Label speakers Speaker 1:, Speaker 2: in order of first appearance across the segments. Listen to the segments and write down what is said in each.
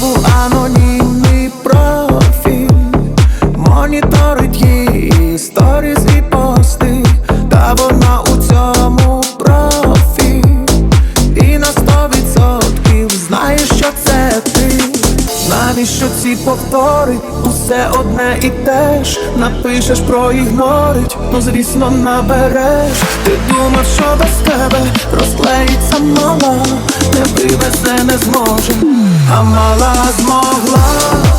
Speaker 1: znowu anonim Навіщо ці повтори? Усе одне і те ж. Напишеш, проігнорить, ну звісно набереш. Ти думав, що без тебе розклеїться мала. Не вивезе, не зможе, а мала змогла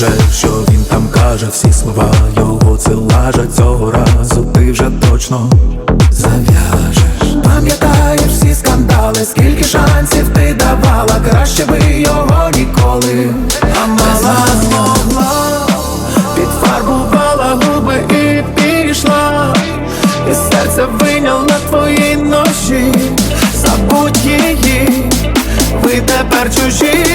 Speaker 2: Байдуже, що він там каже, всі слова його це лажа Цього разу. Ти вже точно зав'яжеш.
Speaker 1: Пам'ятаєш всі скандали, скільки шансів ти давала, краще би його ніколи, а мала змогла, підфарбувала губи і пішла, і серце вийняв на твої ножі, забудь її, ви тепер чужі,